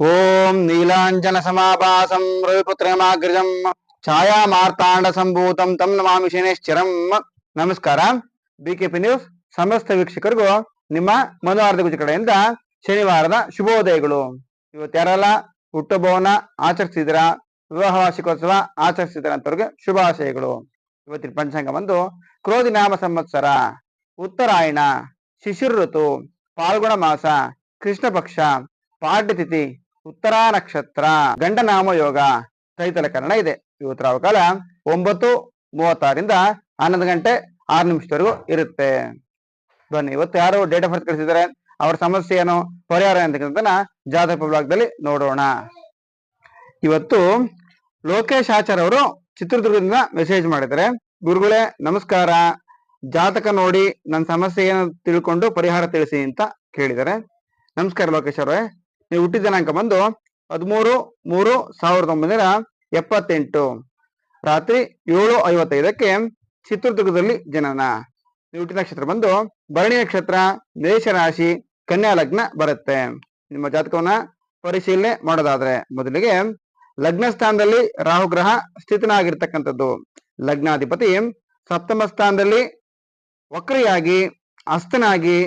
ಓಂ ನೀಲಾಂಜನ ಸಮಾಭಾಸಂ ರವಿಪುತ್ರಮಾಗ್ರಜಂ ಛಾಯಾ ಮಾರ್ತಾಂಡ ಸಂಭೂತಂ ತಂ ನಮಾಮಿ ಶನೇಶ್ಚರಂ. ನಮಸ್ಕಾರ. BKP news ಸಮಸ್ತ ವೀಕ್ಷಕರಿಗೂ ನಿಮ್ಮ ಮನೋಹಾರ್ದ ಗುಜ ಕಡೆಯಿಂದ ಶನಿವಾರದ ಶುಭೋದಯಗಳು. ಇವತ್ತು ಯಾರೆಲ್ಲ ಹುಟ್ಟುಭವನ ಆಚರಿಸಿದ್ರ ವಿವಾಹ ವಾರ್ಷಿಕೋತ್ಸವ ಆಚರಿಸಿದ್ರ ಅಂತವ್ರಿಗೆ ಶುಭಾಶಯಗಳು. ಇವತ್ತಿನ ಪಂಚಾಂಗ ಬಂದು ಕ್ರೋಧಿ ನಾಮ ಸಂವತ್ಸರ, ಉತ್ತರಾಯಣ ಶಿಶಿರ ಋತು ಪಾಲ್ಗುಣ ಮಾಸ ಕೃಷ್ಣ ಪಕ್ಷ ಪಾಡ್ಯತಿಥಿ ಉತ್ತರಾ ನಕ್ಷತ್ರ ಗಂಡನಾಮ ಯೋಗ ಕೈತಲಕರಣ ಕರ್ಣ ಇದೆ. ಈ ಉತ್ತರಾವಕಾಲ ಕಾಲ ಒಂಬತ್ತು ಮೂವತ್ತಾರಿಂದ ಹನ್ನೊಂದು ಗಂಟೆ ಆರು ನಿಮಿಷದವರೆಗೂ ಇರುತ್ತೆ. ಬನ್ನಿ, ಇವತ್ತು ಯಾರು ಡೇಟ್ ಆಫ್ ಬರ್ತ್ ಕಳಿಸಿದ್ದಾರೆ? ಅವ್ರ ಸಮಸ್ಯೆ ಏನು? ಪರಿಹಾರ ಅಂತಕ್ಕಂಥದ್ದನ್ನ ಜಾತಕ ಬ್ಲಾಗ್ದಲ್ಲಿ ನೋಡೋಣ. ಇವತ್ತು ಲೋಕೇಶ್ ಆಚಾರ್ ಅವರು ಚಿತ್ರದುರ್ಗದಿಂದ ಮೆಸೇಜ್ ಮಾಡಿದ್ದಾರೆ. ಗುರುಗಳೇ, ನಮಸ್ಕಾರ. ಜಾತಕ ನೋಡಿ ನನ್ನ ಸಮಸ್ಯೆ ಏನು ತಿಳ್ಕೊಂಡು ಪರಿಹಾರ ತಿಳಿಸಿ ಅಂತ ಕೇಳಿದ್ದಾರೆ. ನಮಸ್ಕಾರ ಲೋಕೇಶ್ ಅವರೇ. ನೀವು ಹುಟ್ಟಿದ ದಿನಾಂಕ ಬಂದು ಹದಿಮೂರು, ಮೂರು, ಸಾವಿರದ ಒಂಬೈನೂರ ಎಪ್ಪತ್ತೆಂಟು. ರಾತ್ರಿ ಏಳು ಐವತ್ತೈದಕ್ಕೆ ಚಿತ್ರದುರ್ಗದಲ್ಲಿ ಜನನ. ನೀವು ಹುಟ್ಟಿದ ನಕ್ಷತ್ರ ಬಂದು ಭರಣಿ ನಕ್ಷತ್ರ ಮೇಷರಾಶಿ ಕನ್ಯಾ ಲಗ್ನ ಬರುತ್ತೆ. ನಿಮ್ಮ ಜಾತಕವನ್ನ ಪರಿಶೀಲನೆ ಮಾಡೋದಾದ್ರೆ ಮೊದಲಿಗೆ ಲಗ್ನ ಸ್ಥಾನದಲ್ಲಿ ರಾಹುಗ್ರಹ ಸ್ಥಿತನಾಗಿರ್ತಕ್ಕಂಥದ್ದು. ಲಗ್ನಾಧಿಪತಿ ಸಪ್ತಮ ಸ್ಥಾನದಲ್ಲಿ ವಕ್ರಿಯಾಗಿ ಅಸ್ತನಾಗಿ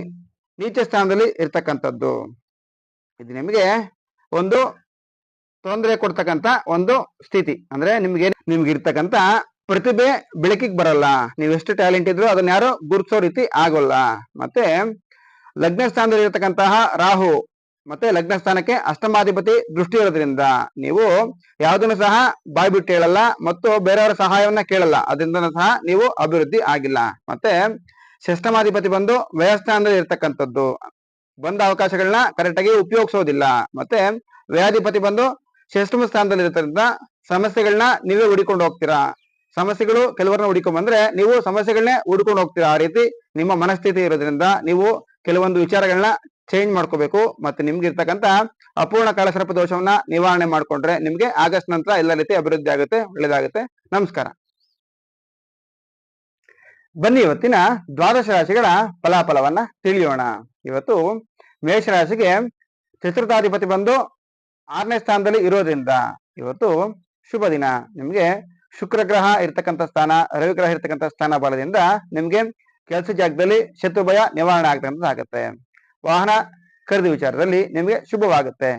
ನೀಚ ಸ್ಥಾನದಲ್ಲಿ ಇರ್ತಕ್ಕಂಥದ್ದು. ಇದು ನಿಮಗೆ ಒಂದು ತೊಂದರೆ ಕೊಡ್ತಕ್ಕಂತ ಒಂದು ಸ್ಥಿತಿ. ಅಂದ್ರೆ ನಿಮ್ಗೆ ನಿಮ್ಗೆ ಇರ್ತಕ್ಕಂತ ಪ್ರತಿಭೆ ಬೆಳಕಿಗೆ ಬರಲ್ಲ. ನೀವು ಎಷ್ಟು ಟ್ಯಾಲೆಂಟ್ ಇದ್ರು ಅದನ್ನ ಯಾರು ಗುರುತಿಸೋ ರೀತಿ ಆಗೋಲ್ಲ. ಮತ್ತೆ ಲಗ್ನ ಸ್ಥಾನದಲ್ಲಿ ಇರತಕ್ಕಂತಹ ರಾಹು ಮತ್ತೆ ಲಗ್ನ ಸ್ಥಾನಕ್ಕೆ ಅಷ್ಟಮಾಧಿಪತಿ ದೃಷ್ಟಿ ಇರೋದ್ರಿಂದ ನೀವು ಯಾವುದನ್ನು ಸಹ ಬಾಯ್ ಬಿಟ್ಟು ಹೇಳಲ್ಲ ಮತ್ತು ಬೇರೆಯವರ ಸಹಾಯವನ್ನ ಕೇಳಲ್ಲ. ಅದರಿಂದ ಸಹ ನೀವು ಅಭಿವೃದ್ಧಿ ಆಗಿಲ್ಲ. ಮತ್ತೆ ಶಷ್ಟಮಾಧಿಪತಿ ಬಂದು ವ್ಯಯಸ್ಥಾನದಲ್ಲಿ ಇರ್ತಕ್ಕಂಥದ್ದು. ಬಂದ ಅವಕಾಶಗಳನ್ನ ಕರೆಕ್ಟ್ ಆಗಿ ಉಪಯೋಗಿಸೋದಿಲ್ಲ. ಮತ್ತೆ ವ್ಯಾಧಿಪತಿ ಬಂದು ಷಷ್ಟಮ ಸ್ಥಾನದಲ್ಲಿ ಇರೋದ್ರಿಂದ ಸಮಸ್ಯೆಗಳನ್ನ ನೀವೇ ಹುಡಿಕೊಂಡು ಹೋಗ್ತೀರಾ? ಸಮಸ್ಯೆಗಳು ಕೆಲವರನ್ನ ಹುಡಿಕೊಂಡ್ ಬಂದ್ರೆ ನೀವು ಸಮಸ್ಯೆಗಳನ್ನೇ ಹುಡ್ಕೊಂಡು ಹೋಗ್ತೀರಾ? ಆ ರೀತಿ ನಿಮ್ಮ ಮನಸ್ಥಿತಿ ಇರೋದ್ರಿಂದ ನೀವು ಕೆಲವೊಂದು ವಿಚಾರಗಳನ್ನ ಚೇಂಜ್ ಮಾಡ್ಕೋಬೇಕು. ಮತ್ತೆ ನಿಮ್ಗೆ ಇರ್ತಕ್ಕಂತ ಅಪೂರ್ಣ ಕಾಲಸರ್ಪ ದೋಷವನ್ನ ನಿವಾರಣೆ ಮಾಡ್ಕೊಂಡ್ರೆ ನಿಮ್ಗೆ ಆಗಸ್ಟ್ ನಂತರ ಎಲ್ಲ ರೀತಿ ಅಭಿವೃದ್ಧಿ ಆಗುತ್ತೆ, ಒಳ್ಳೇದಾಗುತ್ತೆ. ನಮಸ್ಕಾರ. ಬನ್ನಿ ಇವತ್ತಿನ ದ್ವಾದಶ ರಾಶಿಗಳ ಫಲಾಫಲವನ್ನ ತಿಳಿಯೋಣ. ಇವತ್ತು ಮೇಷರಾಶಿಗೆ ಚತುರ್ಥಾಧಿಪತಿ ಬಂದು ಆರನೇ ಸ್ಥಾನದಲ್ಲಿ ಇರೋದ್ರಿಂದ ಇವತ್ತು ಶುಭ ದಿನ. ನಿಮ್ಗೆ ಶುಕ್ರ ಗ್ರಹ ಇರ್ತಕ್ಕಂಥ ಸ್ಥಾನ, ರವಿ ಗ್ರಹ ಇರ್ತಕ್ಕಂಥ ಸ್ಥಾನ ಬಲದಿಂದ ನಿಮ್ಗೆ ಕೆಲಸ ಜಾಗದಲ್ಲಿ ಶತ್ರು ಭಯ ನಿವಾರಣೆ ಆಗುತ್ತೆ. ವಾಹನ ಖರೀದಿ ವಿಚಾರದಲ್ಲಿ ನಿಮ್ಗೆ ಶುಭವಾಗುತ್ತೆ.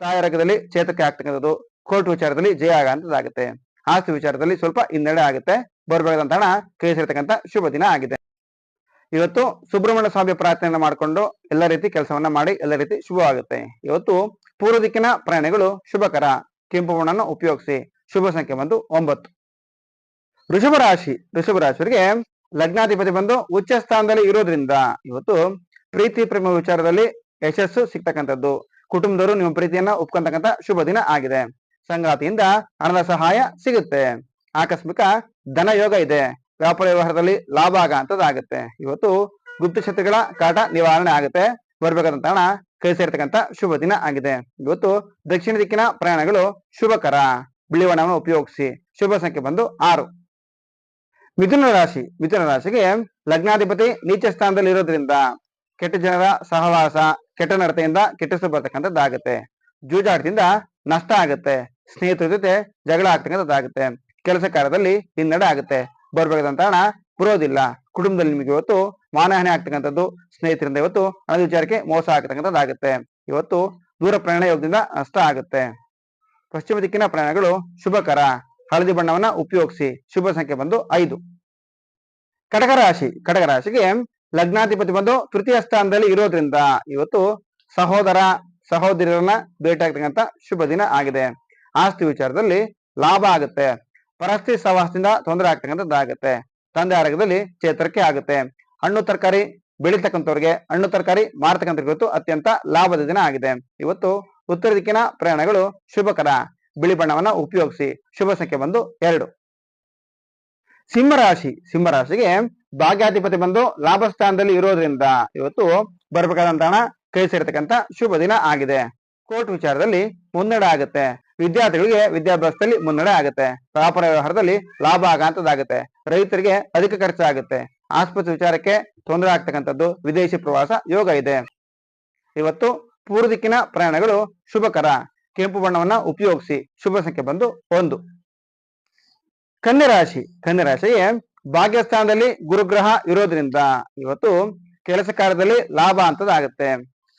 ತಾಯರಗದಲ್ಲಿ ಚೇತಕ್ಕೆ ಆಗ್ತಕ್ಕಂಥದ್ದು ಕೋರ್ಟ್ ವಿಚಾರದಲ್ಲಿ ಜಯ ಆಗಂತದ್ದಾಗುತ್ತೆ ಆಸ್ತಿ ವಿಚಾರದಲ್ಲಿ ಸ್ವಲ್ಪ ಹಿನ್ನಡೆ ಆಗುತ್ತೆ. ಬರಬೇಕಾದಂತ ಹಣ ಕೈ ಸೇರ್ತಕ್ಕಂಥ ಶುಭ ದಿನ ಆಗಿದೆ. ಇವತ್ತು ಸುಬ್ರಹ್ಮಣ್ಯ ಸ್ವಾಮಿ ಪ್ರಾರ್ಥನೆ ಮಾಡಿಕೊಂಡು ಎಲ್ಲ ರೀತಿ ಕೆಲಸವನ್ನ ಮಾಡಿ ಎಲ್ಲ ರೀತಿ ಶುಭವಾಗುತ್ತೆ ಇವತ್ತು ಪೂರ್ವ ದಿಕ್ಕಿನ ಪ್ರಯಾಣಗಳು ಶುಭಕರ. ಕೆಂಪು ಬಣ್ಣವನ್ನು ಉಪಯೋಗಿಸಿ ಶುಭ ಸಂಖ್ಯೆ ಬಂದು ಒಂಬತ್ತು. ಋಷಭ ರಾಶಿ ಋಷಭ ರಾಶಿಯವರಿಗೆ ಲಗ್ನಾಧಿಪತಿ ಬಂದು ಉಚ್ಚ ಸ್ಥಾನದಲ್ಲಿ ಇರೋದ್ರಿಂದ ಇವತ್ತು ಪ್ರೀತಿ ಪ್ರೇಮ ವಿಚಾರದಲ್ಲಿ ಯಶಸ್ಸು ಸಿಗ್ತಕ್ಕಂಥದ್ದು. ಕುಟುಂಬದವರು ನಿಮ್ಮ ಪ್ರೀತಿಯನ್ನ ಒಪ್ಕೊಂತಕ್ಕಂಥ ಶುಭ ದಿನ ಆಗಿದೆ. ಸಂಗಾತಿಯಿಂದ ಹಣದ ಸಹಾಯ ಸಿಗುತ್ತೆ. ಆಕಸ್ಮಿಕ ಧನ ಯೋಗ ಇದೆ. ವ್ಯಾಪಾರ ವ್ಯವಹಾರದಲ್ಲಿ ಲಾಭ ಆಗಂತದ್ದಾಗುತ್ತೆ ಇವತ್ತು ಗುಪ್ತ ಗುಪ್ತಶತ್ರುಗಳ ಕಾಟ ನಿವಾರಣೆ ಆಗುತ್ತೆ. ಬರ್ಬೇಕಾದಂತ ಹಣ ಕೈ ಸೇರ್ತಕ್ಕಂಥ ಶುಭ ದಿನ ಆಗಿದೆ. ಇವತ್ತು ದಕ್ಷಿಣ ದಿಕ್ಕಿನ ಪ್ರಯಾಣಗಳು ಶುಭಕರ. ಬಿಳಿ ಬಣ್ಣವನ್ನು ಉಪಯೋಗಿಸಿ ಶುಭ ಸಂಖ್ಯೆ ಬಂದು ಆರು. ಮಿಥುನ ರಾಶಿ, ಮಿಥುನ ರಾಶಿಗೆ ಲಗ್ನಾಧಿಪತಿ ನೀಚ ಸ್ಥಾನದಲ್ಲಿ ಇರೋದ್ರಿಂದ ಕೆಟ್ಟ ಜನರ ಸಹವಾಸ, ಕೆಟ್ಟ ನಡತೆಯಿಂದ ಕೆಟ್ಟಿಸ ಬರ್ತಕ್ಕಂಥದ್ದಾಗುತ್ತೆ ಜೂಜಾಟದಿಂದ ನಷ್ಟ ಆಗುತ್ತೆ. ಸ್ನೇಹಿತರ ಜೊತೆ ಜಗಳ ಆಗ್ತಕ್ಕಂಥದ್ದಾಗುತ್ತೆ ಕೆಲಸ ಕಾರ್ಯದಲ್ಲಿ ಹಿನ್ನಡೆ ಆಗುತ್ತೆ. ಬರ್ಬೇಕಾದಂತ ಹಣ ಬರೋದಿಲ್ಲ. ಕುಟುಂಬದಲ್ಲಿ ನಿಮಗೆ ಇವತ್ತು ಮಾನಹಾನಿ ಆಗ್ತಕ್ಕಂಥದ್ದು, ಸ್ನೇಹಿತರಿಂದ ಇವತ್ತು ಹಣದ ವಿಚಾರಕ್ಕೆ ಮೋಸ ಆಗ್ತಕ್ಕಂಥದ್ದಾಗುತ್ತೆ ಇವತ್ತು ದೂರ ಪ್ರಯಾಣ ಯೋಗದಿಂದ ನಷ್ಟ ಆಗುತ್ತೆ. ಪಶ್ಚಿಮ ದಿಕ್ಕಿನ ಪ್ರಯಾಣಗಳು ಶುಭಕರ. ಹಳದಿ ಬಣ್ಣವನ್ನ ಉಪಯೋಗಿಸಿ. ಶುಭ ಸಂಖ್ಯೆ ಬಂದು ಐದು. ಕಟಕ ರಾಶಿ. ಕಟಕ ರಾಶಿಗೆ ಲಗ್ನಾಧಿಪತಿ ಬಂದು ತೃತೀಯ ಸ್ಥಾನದಲ್ಲಿ ಇರೋದ್ರಿಂದ ಇವತ್ತು ಸಹೋದರ, ಸಹೋದರಿಯರನ್ನ ಭೇಟಿ ಆಗ್ತಕ್ಕಂಥ ಶುಭ ದಿನ ಆಗಿದೆ. ಆಸ್ತಿ ವಿಚಾರದಲ್ಲಿ ಲಾಭ ಆಗುತ್ತೆ. ಪರಸ್ತ್ರೀ ಸವಾಸದಿಂದ ತೊಂದರೆ ಆಗ್ತಕ್ಕಂಥದ್ದಾಗುತ್ತೆ. ತಂದೆ ಆರೋಗ್ಯದಲ್ಲಿ ಚೇತರಿಕೆ ಆಗುತ್ತೆ. ಹಣ್ಣು, ತರಕಾರಿ ಬೆಳೀತಕ್ಕಂಥವ್ರಿಗೆ, ಹಣ್ಣು, ತರಕಾರಿ ಮಾರ್ತಕ್ಕಂತ ಇವತ್ತು ಅತ್ಯಂತ ಲಾಭದ ದಿನ ಆಗಿದೆ. ಇವತ್ತು ಉತ್ತರ ದಿಕ್ಕಿನ ಪ್ರಯಾಣಗಳು ಶುಭಕರ. ಬಿಳಿ ಬಣ್ಣವನ್ನ ಉಪಯೋಗಿಸಿ ಶುಭ ಸಂಖ್ಯೆ ಬಂದು ಎರಡು. ಸಿಂಹರಾಶಿ ಸಿಂಹರಾಶಿಗೆ ಭಾಗ್ಯಾಧಿಪತಿ ಬಂದು ಲಾಭ ಸ್ಥಾನದಲ್ಲಿ ಇರೋದ್ರಿಂದ ಇವತ್ತು ಬರ್ಬೇಕಾದಂತ ಹಣ ಕೈ ಸೇರತಕ್ಕಂತ ಶುಭ ದಿನ ಆಗಿದೆ. ಕೋರ್ಟ್ ವಿಚಾರದಲ್ಲಿ ಮುನ್ನಡೆ ಆಗುತ್ತೆ. ವಿದ್ಯಾರ್ಥಿಗಳಿಗೆ ವಿದ್ಯಾಭ್ಯಾಸದಲ್ಲಿ ಮುನ್ನಡೆ ಆಗುತ್ತೆ. ವ್ಯಾಪಾರ ವ್ಯವಹಾರದಲ್ಲಿ ಲಾಭ ಆಗಂತದ್ದಾಗುತ್ತೆ. ರೈತರಿಗೆ ಅಧಿಕ ಖರ್ಚಾಗುತ್ತೆ. ಆಸ್ಪತ್ರೆ ವಿಚಾರಕ್ಕೆ ತೊಂದರೆ ಆಗ್ತಕ್ಕಂಥದ್ದು ವಿದೇಶಿ ಪ್ರವಾಸ ಯೋಗ ಇದೆ. ಇವತ್ತು ಪೂರ್ವ ದಿಕ್ಕಿನ ಪ್ರಯಾಣಗಳು ಶುಭಕರ. ಕೆಂಪು ಬಣ್ಣವನ್ನ ಉಪಯೋಗಿಸಿ ಶುಭ ಸಂಖ್ಯೆ ಬಂದು ಒಂದು. ಕನ್ಯರಾಶಿ ರಾಶಿ. ಕನ್ಯಾ ರಾಶಿಗೆ ಭಾಗ್ಯಸ್ಥಾನದಲ್ಲಿ ಗುರುಗ್ರಹ ಇರೋದ್ರಿಂದ ಇವತ್ತು ಕೆಲಸ ಕಾರ್ಯದಲ್ಲಿ ಲಾಭ ಅಂತದಾಗುತ್ತೆ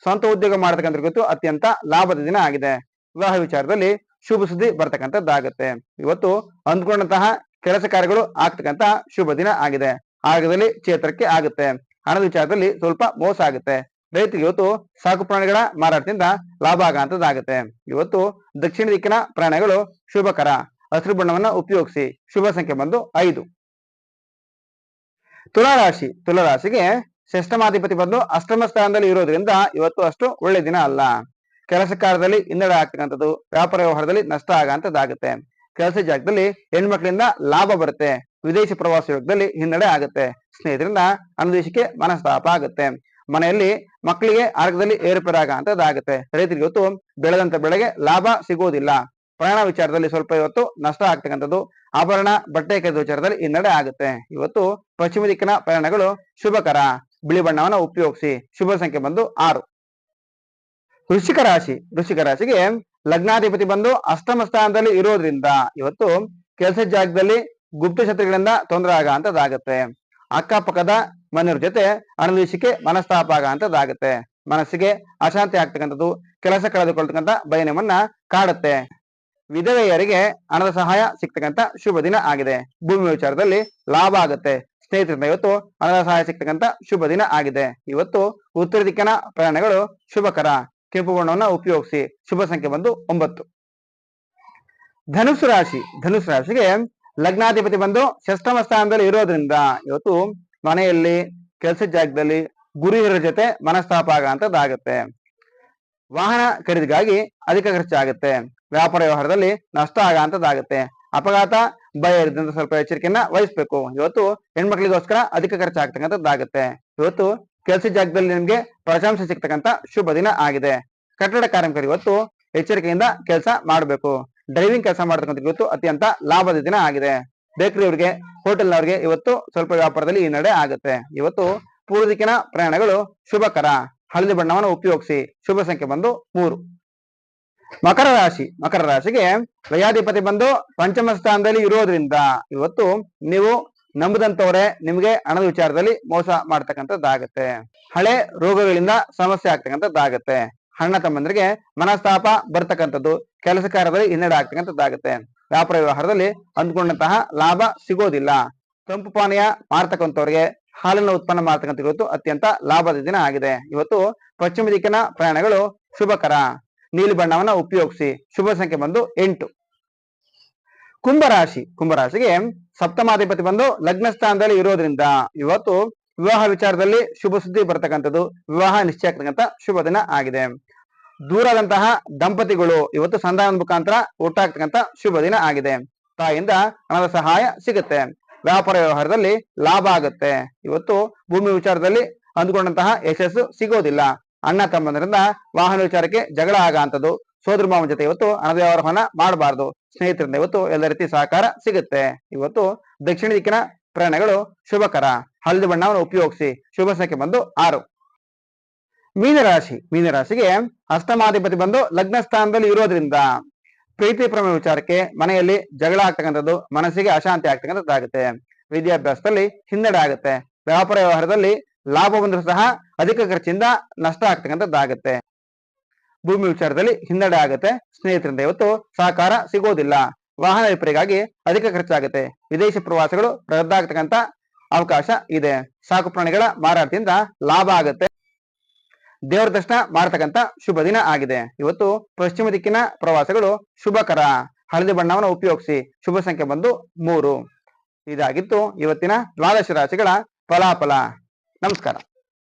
ಸ್ವಂತ ಉದ್ಯೋಗ ಮಾಡತಕ್ಕಂಥ ಅತ್ಯಂತ ಲಾಭದ ದಿನ ಆಗಿದೆ. ವಿವಾಹ ವಿಚಾರದಲ್ಲಿ ಶುಭ ಸುದ್ದಿ ಬರ್ತಕ್ಕಂಥದ್ದಾಗುತ್ತೆ ಇವತ್ತು ಅಂದ್ಕೊಂಡಂತಹ ಕೆಲಸ ಕಾರ್ಯಗಳು ಆಗ್ತಕ್ಕಂತ ಶುಭ ದಿನ ಆಗಿದೆ. ಆಗದಲ್ಲಿ ಚೇತರಿಕೆ ಆಗುತ್ತೆ. ಹಣದ ವಿಚಾರದಲ್ಲಿ ಸ್ವಲ್ಪ ಮೋಸ ಆಗುತ್ತೆ. ರೈತರಿಗೆ ಇವತ್ತು ಸಾಕು ಪ್ರಾಣಿಗಳ ಮಾರಾಟದಿಂದ ಲಾಭ ಆಗಂತದ್ದಾಗುತ್ತೆ ಇವತ್ತು ದಕ್ಷಿಣ ದಿಕ್ಕಿನ ಪ್ರಾಣಿಗಳು ಶುಭಕರ. ಹಸಿರು ಬಣ್ಣವನ್ನ ಉಪಯೋಗಿಸಿ ಶುಭ ಸಂಖ್ಯೆ ಬಂದು ಐದು. ತುಲಾರಾಶಿ ತುಲಾರಾಶಿಗೆ ಶ್ರೇಷ್ಠಮಾಧಿಪತಿ ಬಂದು ಅಷ್ಟಮ ಸ್ಥಾನದಲ್ಲಿ ಇರೋದ್ರಿಂದ ಇವತ್ತು ಅಷ್ಟು ಒಳ್ಳೆ ದಿನ ಅಲ್ಲ. ಕೆಲಸ ಕಾರ್ಯದಲ್ಲಿ ಹಿನ್ನಡೆ ಆಗ್ತಕ್ಕಂಥದ್ದು, ವ್ಯಾಪಾರ ವ್ಯವಹಾರದಲ್ಲಿ ನಷ್ಟ ಆಗಂತದ್ದಾಗುತ್ತೆ ಕೆಲಸ ಜಾಗದಲ್ಲಿ ಹೆಣ್ಮಕ್ಳಿಂದ ಲಾಭ ಬರುತ್ತೆ. ವಿದೇಶಿ ಪ್ರವಾಸ ಯೋಗದಲ್ಲಿ ಹಿನ್ನಡೆ ಆಗುತ್ತೆ. ಸ್ನೇಹಿತರಿಂದ ಅನುದೇಶಕ್ಕೆ ಮನಸ್ತಾಪ ಆಗುತ್ತೆ. ಮನೆಯಲ್ಲಿ ಮಕ್ಕಳಿಗೆ ಆರೋಗ್ಯದಲ್ಲಿ ಏರುಪೇರಾಗ ಅಂತದಾಗುತ್ತೆ. ರೈತರಿಗೆ ಇವತ್ತು ಬೆಳೆದಂತ ಬೆಳೆಗೆ ಲಾಭ ಸಿಗೋದಿಲ್ಲ. ಪ್ರಯಾಣ ವಿಚಾರದಲ್ಲಿ ಸ್ವಲ್ಪ ಇವತ್ತು ನಷ್ಟ ಆಗ್ತಕ್ಕಂಥದ್ದು, ಆಭರಣ, ಬಟ್ಟೆ ಕೈದ ವಿಚಾರದಲ್ಲಿ ಹಿನ್ನಡೆ ಆಗುತ್ತೆ. ಇವತ್ತು ಪಶ್ಚಿಮ ದಿಕ್ಕಿನ ಪ್ರಯಾಣಗಳು ಶುಭಕರ. ಬಿಳಿ ಬಣ್ಣವನ್ನು ಉಪಯೋಗಿಸಿ. ಶುಭ ಸಂಖ್ಯೆ ಬಂದು ಆರು. ವೃಶ್ಚಿಕ ರಾಶಿ, ವೃಶ್ಚಿಕ ರಾಶಿಗೆ ಲಗ್ನಾಧಿಪತಿ ಬಂದು ಅಷ್ಟಮ ಸ್ಥಾನದಲ್ಲಿ ಇರೋದ್ರಿಂದ ಇವತ್ತು ಕೆಲಸ ಜಾಗದಲ್ಲಿ ಗುಪ್ತ ಶತ್ರುಗಳಿಂದ ತೊಂದರೆ ಆಗ ಅಂತದಾಗತ್ತೆ ಅಕ್ಕಪಕ್ಕದ ಮನೆಯವ್ರ ಜೊತೆ ಅನುದೇಶಕ್ಕೆ ಮನಸ್ತಾಪ ಆಗ ಅಂತದಾಗತ್ತೆ ಮನಸ್ಸಿಗೆ ಅಶಾಂತಿ ಆಗ್ತಕ್ಕಂಥದ್ದು, ಕೆಲಸ ಕಳೆದುಕೊಳ್ತಕ್ಕಂಥ ಬಯನವನ್ನ ಕಾಡುತ್ತೆ. ವಿಧವೆಯರಿಗೆ ಹಣದ ಸಹಾಯ ಸಿಗ್ತಕ್ಕಂಥ ಶುಭ ದಿನ ಆಗಿದೆ. ಭೂಮಿ ವಿಚಾರದಲ್ಲಿ ಲಾಭ ಆಗುತ್ತೆ. ಸ್ನೇಹಿತರಿಂದ ಇವತ್ತು ಹಣದ ಸಹಾಯ ಸಿಗ್ತಕ್ಕಂಥ ಶುಭ ದಿನ ಆಗಿದೆ. ಇವತ್ತು ಉತ್ತರ ದಿಕ್ಕಿನ ಪ್ರಯಾಣಗಳು ಶುಭಕರ. ಕೆಂಪು ಬಣ್ಣವನ್ನ ಉಪಯೋಗಿಸಿ ಶುಭ ಸಂಖ್ಯೆ ಬಂದು ಒಂಬತ್ತು. ಧನುಸು ರಾಶಿ, ಧನುಸು ರಾಶಿಗೆ ಲಗ್ನಾಧಿಪತಿ ಬಂದು ಷಷ್ಠಮ ಸ್ಥಾನದಲ್ಲಿ ಇರೋದ್ರಿಂದ ಇವತ್ತು ಮನೆಯಲ್ಲಿ ಕೆಲಸ ಜಾಗದಲ್ಲಿ ಗುರಿ ಹಿರಿಯರ ಜೊತೆ ಮನಸ್ತಾಪ ಆಗಂತದ್ದಾಗತ್ತೆ. ವಾಹನ ಖರೀದಿಗಾಗಿ ಅಧಿಕ ಖರ್ಚಾಗುತ್ತೆ. ವ್ಯಾಪಾರ ವ್ಯವಹಾರದಲ್ಲಿ ನಷ್ಟ ಆಗಂತದ್ದಾಗುತ್ತೆ. ಅಪಘಾತ, ಭಯ ಇರದಂತ ಸ್ವಲ್ಪ ಎಚ್ಚರಿಕೆಯನ್ನ ವಹಿಸ್ಬೇಕು. ಇವತ್ತು ಹೆಣ್ಮಕ್ಳಿಗೋಸ್ಕರ ಅಧಿಕ ಖರ್ಚು ಆಗ್ತಕ್ಕಂಥದ್ದಾಗುತ್ತೆ ಇವತ್ತು ಕೆಲಸ ಜಾಗದಲ್ಲಿ ನಿಮ್ಗೆ ಪ್ರಶಂಸೆ ಸಿಗ್ತಕ್ಕಂತ ಶುಭ ದಿನ ಆಗಿದೆ. ಕಟ್ಟಡ ಕಾರ್ಮಿಕರು ಇವತ್ತು ಎಚ್ಚರಿಕೆಯಿಂದ ಕೆಲಸ ಮಾಡಬೇಕು. ಡ್ರೈವಿಂಗ್ ಕೆಲಸ ಮಾಡ್ತಕ್ಕಂಥ ಇವತ್ತು ಅತ್ಯಂತ ಲಾಭದ ದಿನ ಆಗಿದೆ. ಬೇಕರಿ ಅವರಿಗೆ ಹೋಟೆಲ್ನವರಿಗೆ ಇವತ್ತು ಸ್ವಲ್ಪ ವ್ಯಾಪಾರದಲ್ಲಿ ಈ ನಡೆ ಆಗುತ್ತೆ. ಇವತ್ತು ಪೂರ್ವ ದಿಕ್ಕಿನ ಪ್ರಯಾಣಗಳು ಶುಭಕರ. ಹಳದಿ ಬಣ್ಣವನ್ನು ಉಪಯೋಗಿಸಿ ಶುಭ ಸಂಖ್ಯೆ ಬಂದು ಮೂರು. ಮಕರ ರಾಶಿ. ಮಕರ ರಾಶಿಗೆ ವಯಾಧಿಪತಿ ಬಂದು ಪಂಚಮ ಸ್ಥಾನದಲ್ಲಿ ಇರೋದ್ರಿಂದ ಇವತ್ತು ನೀವು ನಂಬದಂತವ್ರೆ ನಿಮ್ಗೆ ಹಣದ ವಿಚಾರದಲ್ಲಿ ಮೋಸ ಮಾಡ್ತಕ್ಕಂಥದ್ದಾಗತ್ತೆ. ಹಳೆ ರೋಗಗಳಿಂದ ಸಮಸ್ಯೆ ಆಗ್ತಕ್ಕಂಥದ್ದಾಗತ್ತೆ. ಅಣ್ಣ ತಮ್ಮಂದ್ರಿಗೆ ಮನಸ್ತಾಪ ಬರ್ತಕ್ಕಂಥದ್ದು, ಕೆಲಸ ಕಾರ್ಯದಲ್ಲಿ ಹಿನ್ನಡೆ ಆಗ್ತಕ್ಕಂಥದ್ದಾಗತ್ತೆ. ವ್ಯಾಪಾರ ವ್ಯವಹಾರದಲ್ಲಿ ಅಂದ್ಕೊಂಡಂತಹ ಲಾಭ ಸಿಗೋದಿಲ್ಲ. ತಂಪು ಪಾನೀಯ ಮಾರ್ತಕ್ಕಂಥವ್ರಿಗೆ ಹಾಲಿನ ಉತ್ಪನ್ನ ಮಾಡ್ತಕ್ಕಂಥ ಇವತ್ತು ಅತ್ಯಂತ ಲಾಭದ ದಿನ ಆಗಿದೆ. ಇವತ್ತು ಪಶ್ಚಿಮ ದಿಕ್ಕಿನ ಪ್ರಯಾಣಗಳು ಶುಭಕರ. ನೀಲಿ ಬಣ್ಣವನ್ನ ಉಪಯೋಗಿಸಿ. ಶುಭ ಸಂಖ್ಯೆ ಬಂದು ಎಂಟು. ಕುಂಭರಾಶಿ. ಕುಂಭರಾಶಿಗೆ ಸಪ್ತಮಾಧಿಪತಿ ಬಂದು ಲಗ್ನ ಸ್ಥಾನದಲ್ಲಿ ಇರೋದ್ರಿಂದ ಇವತ್ತು ವಿವಾಹ ವಿಚಾರದಲ್ಲಿ ಶುಭ ಸುದ್ದಿ ಬರ್ತಕ್ಕಂಥದ್ದು, ವಿವಾಹ ನಿಶ್ಚಯ ಆಗ್ತಕ್ಕಂಥ ಶುಭ ದಿನ ಆಗಿದೆ. ದೂರದಂತಹ ದಂಪತಿಗಳು ಇವತ್ತು ಸಂಧಾನದ ಮುಖಾಂತರ ಒಟ್ಟಾಗ್ತಕ್ಕಂಥ ಶುಭ ದಿನ ಆಗಿದೆ. ತಾಯಿಯಿಂದ ಹಣದ ಸಹಾಯ ಸಿಗುತ್ತೆ. ವ್ಯಾಪಾರ ವ್ಯವಹಾರದಲ್ಲಿ ಲಾಭ ಆಗುತ್ತೆ. ಇವತ್ತು ಭೂಮಿ ವಿಚಾರದಲ್ಲಿ ಅಂದುಕೊಂಡಂತಹ ಯಶಸ್ಸು ಸಿಗೋದಿಲ್ಲ. ಅಣ್ಣ ತಮ್ಮಂದರಿಂದ ವಾಹನ ವಿಚಾರಕ್ಕೆ ಜಗಳ ಆಗಂತದ್ದು ಸೋದರ ಮಾವನ ಜೊತೆ ಇವತ್ತು ಹಣದ ವ್ಯವಹಾರವನ್ನ ಮಾಡಬಾರ್ದು. ಸ್ನೇಹಿತರಿಂದ ಇವತ್ತು ಎಲ್ಲ ರೀತಿ ಸಹಕಾರ ಸಿಗುತ್ತೆ. ಇವತ್ತು ದಕ್ಷಿಣ ದಿಕ್ಕಿನ ಪ್ರಯಾಣಗಳು ಶುಭಕರ ಹಳದಿ ಬಣ್ಣವನ್ನು ಉಪಯೋಗಿಸಿ ಶುಭ ಸಂಖ್ಯೆ ಬಂದು ಆರು. ಮೀನರಾಶಿ ಮೀನರಾಶಿಗೆ ಅಷ್ಟಮಾಧಿಪತಿ ಬಂದು ಲಗ್ನ ಸ್ಥಾನದಲ್ಲಿ ಇರೋದ್ರಿಂದ ಪ್ರೀತಿ ಪ್ರೇಮ ವಿಚಾರಕ್ಕೆ ಮನೆಯಲ್ಲಿ ಜಗಳ ಆಗ್ತಕ್ಕಂಥದ್ದು, ಮನಸ್ಸಿಗೆ ಅಶಾಂತಿ ಆಗ್ತಕ್ಕಂಥದ್ದಾಗುತ್ತೆ ವಿದ್ಯಾಭ್ಯಾಸದಲ್ಲಿ ಹಿನ್ನಡೆ ಆಗುತ್ತೆ. ವ್ಯಾಪಾರ ವ್ಯವಹಾರದಲ್ಲಿ ಲಾಭ ಬಂದರೂ ಸಹ ಅಧಿಕ ಖರ್ಚಿಂದ ನಷ್ಟ ಆಗ್ತಕ್ಕಂಥದ್ದಾಗುತ್ತೆ. ಭೂಮಿ ವಿಚಾರದಲ್ಲಿ ಹಿನ್ನಡೆ ಆಗುತ್ತೆ. ಸ್ನೇಹಿತರಿಂದ ಇವತ್ತು ಸಹಕಾರ ಸಿಗೋದಿಲ್ಲ. ವಾಹನ ವಿಪರಿಗಾಗಿ ಅಧಿಕ ಖರ್ಚಾಗುತ್ತೆ. ವಿದೇಶಿ ಪ್ರವಾಸಗಳು ರದ್ದಾಗತಕ್ಕಂತ ಅವಕಾಶ ಇದೆ. ಸಾಕು ಪ್ರಾಣಿಗಳ ಮಾರಾಟದಿಂದ ಲಾಭ ಆಗುತ್ತೆ. ದೇವರ ದರ್ಶನ ಮಾಡತಕ್ಕಂತ ಶುಭ ದಿನ ಆಗಿದೆ. ಇವತ್ತು ಪಶ್ಚಿಮ ದಿಕ್ಕಿನ ಪ್ರವಾಸಗಳು ಶುಭಕರ. ಹಳದಿ ಬಣ್ಣವನ್ನು ಉಪಯೋಗಿಸಿ ಶುಭ ಸಂಖ್ಯೆ ಬಂದು ಮೂರು. ಇದಾಗಿತ್ತು ಇವತ್ತಿನ ದ್ವಾದಶ ರಾಶಿಗಳ ಫಲಾಫಲ. ನಮಸ್ಕಾರ.